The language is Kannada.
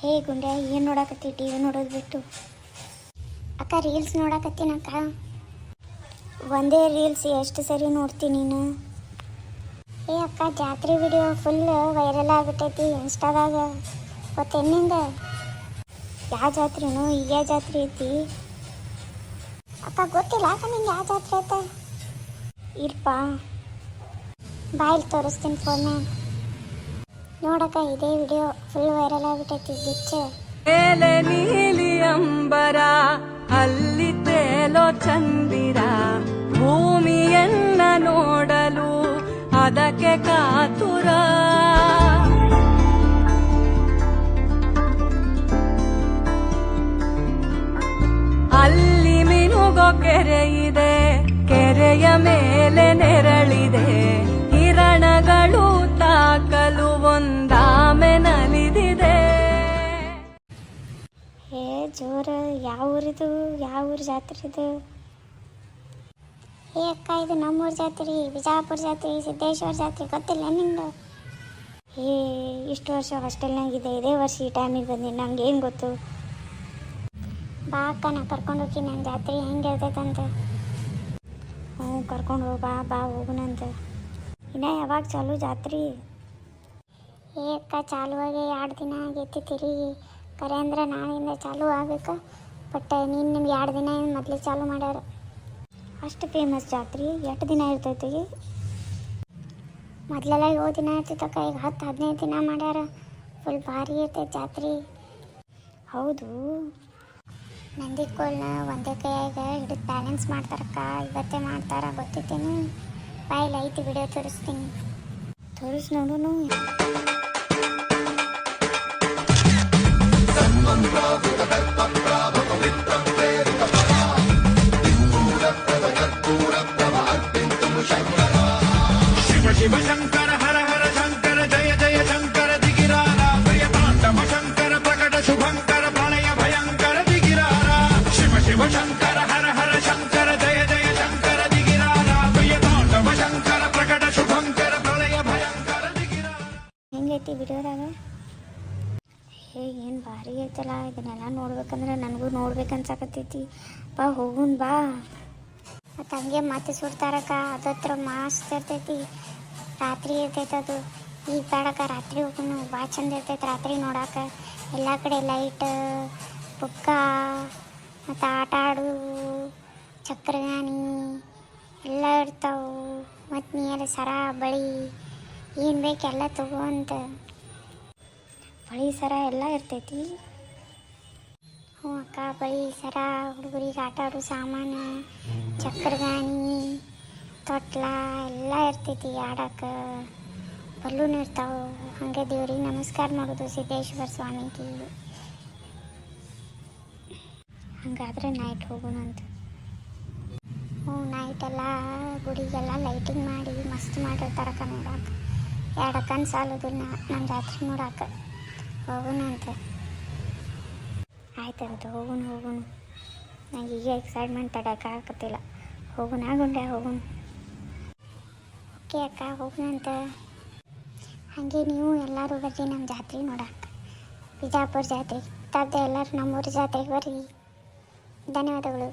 ಹೇ ಗುಂಡೆ ಏನು ನೋಡಕತ್ತಿ? ಟಿ ವಿ ನೋಡೋದು ಬಿಟ್ಟು. ಅಕ್ಕ ರೀಲ್ಸ್ ನೋಡಕತ್ತೀನಕ್ಕ ಒಂದೇ ರೀಲ್ಸ್ ಎಷ್ಟು ಸರಿ ನೋಡ್ತೀನಿ ನೀನು? ಏ ಅಕ್ಕ, ಜಾತ್ರೆ ವಿಡಿಯೋ ಫುಲ್ ವೈರಲ್ ಆಗ್ಬಿಟ್ಟೈತಿ ಇನ್ಸ್ಟಾದಾಗ ಗೊತ್ತೇನಿಂದ ಯಾವ ಜಾತ್ರೆನೋ ಈಗ ಜಾತ್ರೆ ಐತಿ? ಅಕ್ಕ, ಗೊತ್ತಿಲ್ಲ ಅಕ್ಕ, ನಿಂಗೆ ಯಾವ ಜಾತ್ರೆ ಐತೆ ಇರ್ಪಾ. ಬಾಯಲ್ಲಿ ತೋರಿಸ್ತೀನಿ ಫೋನ್ಯಾಗ ನೋಡಕ್ಕ, ಇದೇ ವಿಡಿಯೋ ಫುಲ್ ವೈರಲ್ ಆಗ್ಬಿಟ್ಟೈತಿ ಬಿಚ್ಚ ಮೇಲೆ ನೀಲಿ ಅಂಬರ, ಅಲ್ಲಿ ತೇಲೋ ಚಂದಿರ. ಭೂಮಿಯನ್ನ ನೋಡಲು ಅದಕ್ಕೆ ಕಾತುರ. ಅಲ್ಲಿ ಮಿನುಗೋ ಕೆರೆ ಜೋರ, ಯಾವ ಊರಿದು, ಯಾವ ಊರು ಜಾತ್ರೆ ಇದು ಏ ಅಕ್ಕ, ಇದು ನಮ್ಮೂರ ಜಾತ್ರೆ, ಬಿಜಾಪುರ ಜಾತ್ರೆ, ಸಿದ್ದೇಶ್ವರ ಜಾತ್ರೆ, ಗೊತ್ತಿಲ್ಲ ನಿಂಗೆ ಏ, ಇಷ್ಟು ವರ್ಷ ಹಾಸ್ಟೆಲ್ನಾಗಿದೆ ಇದೇ ವರ್ಷ ಈ ಟೈಮಿಗೆ ಬಂದೀನಿ ನಂಗೆ ಏನು ಗೊತ್ತು? ಬಾ ಅಕ್ಕ, ನಾ ಕರ್ಕೊಂಡು ಹೋಗಿ ನನ್ನ ಜಾತ್ರೆ ಹೆಂಗೆ ಇರ್ತೈತಂತ ಹ್ಞೂ, ಕರ್ಕೊಂಡು ಹೋಗಿ, ಬಾ ಬಾ ಹೋಗುನಂತ ಇನ್ನ ಯಾವಾಗ ಚಾಲು ಜಾತ್ರೆ? ಏ ಅಕ್ಕ, ಚಾಲುವಾಗಿ ಎರಡು ದಿನ ಆಗೈತಿ ತಿರುಗಿ. ಕರೆ ಅಂದ್ರೆ ನಾಳೆಯಿಂದ ಚಾಲು ಆಗ್ಬೇಕು ಬಟ್ ನೀನು ನಿಮ್ಗೆ ಎರಡು ದಿನ ಮೊದಲೇ ಚಾಲು ಮಾಡ್ಯಾರ. ಅಷ್ಟು ಫೇಮಸ್ ಜಾತ್ರೆ, ಎಷ್ಟು ದಿನ ಇರ್ತೈತಿ ಮೊದಲೆಲ್ಲ ಏಳು ದಿನ ಇರ್ತಿತ್ತಕ್ಕ ಈಗ ಹತ್ತು, ಹದಿನೈದು ದಿನ ಮಾಡ್ಯಾರ. ಫುಲ್ ಭಾರಿ ಇರ್ತೈತೆ ಜಾತ್ರೆ. ಹೌದು. ನಂದಿಕೋಲ್ನ ಒಂದೇ ಕೈಯಾಗ ಹಿಡಿದು ಬ್ಯಾಲೆನ್ಸ್ ಮಾಡ್ತಾರಕ್ಕ ಇವತ್ತೇ ಮಾಡ್ತಾರ ಗೊತ್ತಿತ್ತೇನು ಬಾಯಲ್ಲಿ ಐತಿ ವಿಡಿಯೋ ತೋರಿಸ್ತೀನಿ. ತೋರಿಸ್ ನೋಡುನು? ಶಿವ ಶಿವ ಶಂಕರ ಹರ ಹರ ಶಂಕರ ಜಯ ಜಯ ಶಂಕರ ದಿಗಿರಾರ ಪ್ರಿಯ ತಾಂಡವ ಶಂಕರ ಪ್ರಕಟ ಶುಭಂಕರ ಪ್ರಳಯ ಭಯಂಕರ ದಿಗಿರಾರ ಶಿವ ಶಿವ ಶಂಕರ ಹರ ಹರ ಶಂಕರ ಜಯ ಜಯ ಶಂಕರ ದಿಗಿರಾರ ಪ್ರಿಯ ತಾಂಡವ ಶಂಕರ ಪ್ರಕಟ ಶುಭಂಕರ ಪ್ರಳಯ ಭಯಂಕರ ದಿಗಿರಾರ ಹೆಂಗೈತಿ ವಿಡಿಯೋದಾಗ ಹೇ ಏನು ಭಾರಿ ಐತಲ್ಲ ಇದನ್ನೆಲ್ಲ ನೋಡ್ಬೇಕಂದ್ರೆ ನನಗೂ ನೋಡ್ಬೇಕನ್ಸಕತ್ತೈತಿ ಬಾ, ಹೋಗುನ್ ಬಾ. ಮತ್ತು ಹಂಗೆ ಮತ್ತೆ ಸುಡ್ತಾರಕ್ಕ, ಅದತ್ರ ಮಸ್ತ್ ಇರ್ತೈತಿ. ರಾತ್ರಿ ಇರ್ತೈತೆ ಅದು. ಈಗ ಬೇಡಕ್ಕ, ರಾತ್ರಿ ಹೋಗುನು. ಭಾಳ ಚಂದ ಇರ್ತೈತೆ ರಾತ್ರಿ ನೋಡಾಕ. ಎಲ್ಲ ಕಡೆ ಲೈಟ್ ಬುಕ್ಕ ಮತ್ತು ಆಟ ಆಡು ಚಕ್ರಗಾನಿ ಎಲ್ಲ ಇರ್ತಾವೆ. ಮತ್ತು ನೀರು, ಸರ, ಬಳಿ, ಏನು ಬೇಕೆಲ್ಲ ತಗೋ ಅಂತ. ಬಳಿ ಸರ ಎಲ್ಲ ಇರ್ತೈತಿ. ಹ್ಞೂ ಅಕ್ಕ ಬಳಿ ಸರ ಹುಡುಗರಿಗೆ ಆಟ ಆಡೋ ಸಾಮಾನು ಚಕ್ರಗಾನಿ ತೊಟ್ಲ ಎಲ್ಲ ಇರ್ತೈತಿ ಆಡಕ್ಕೆ ಬಲ್ಲೂನ್ ಇರ್ತಾವೆ. ಹಾಗೆ ದೇವ್ರಿಗೆ ನಮಸ್ಕಾರ ಮಾಡೋದು ಸಿದ್ದೇಶ್ವರ ಸ್ವಾಮಿಗೆ ಹಂಗಾದ್ರೆ ನೈಟ್ ಹೋಗೋಣಂತ ಹ್ಞೂ ನೈಟೆಲ್ಲ ಗುಡಿಗೆಲ್ಲ ಲೈಟಿಂಗ್ ಮಾಡಿ ಮಸ್ತ್ ಮಾಡಿರ್ತಾರಕ್ಕ ನೋಡಕ್ಕೆ ಎರಡಕ್ಕನ ಕಣ್ಣು ಸಾಲೋದಿಲ್ಲ ನಮ್ಮ ಜಾತ್ರೆ ನೋಡಕ್ಕೆ ಹೋಗೋಣಂತ ಆಯ್ತಂತ ಹೋಗೋಣ ಹೋಗೋಣ. ನಂಗೆ ಈಗ ಎಕ್ಸೈಟ್ಮೆಂಟ್ ತಡೋಕ್ಕಾಗತ್ತಿಲ್ಲ ಹೋಗೋಣ ಗುಂಡೆ ಹೋಗೋಣ. ಓಕೆ ಅಕ್ಕ ಹೋಗೋಣಂತ ಹಾಗೆ ನೀವು ಎಲ್ಲರೂ ಬರ್ರಿ ನಮ್ಮ ಜಾತ್ರೆ ನೋಡಕ್ಕೆ ಬಿಜಾಪುರ ಜಾತ್ರೆ ತಾತ ಎಲ್ಲರೂ ನಮ್ಮೂರ ಜಾತ್ರೆಗೆ ಬರ್ರಿ ಧನ್ಯವಾದಗಳು.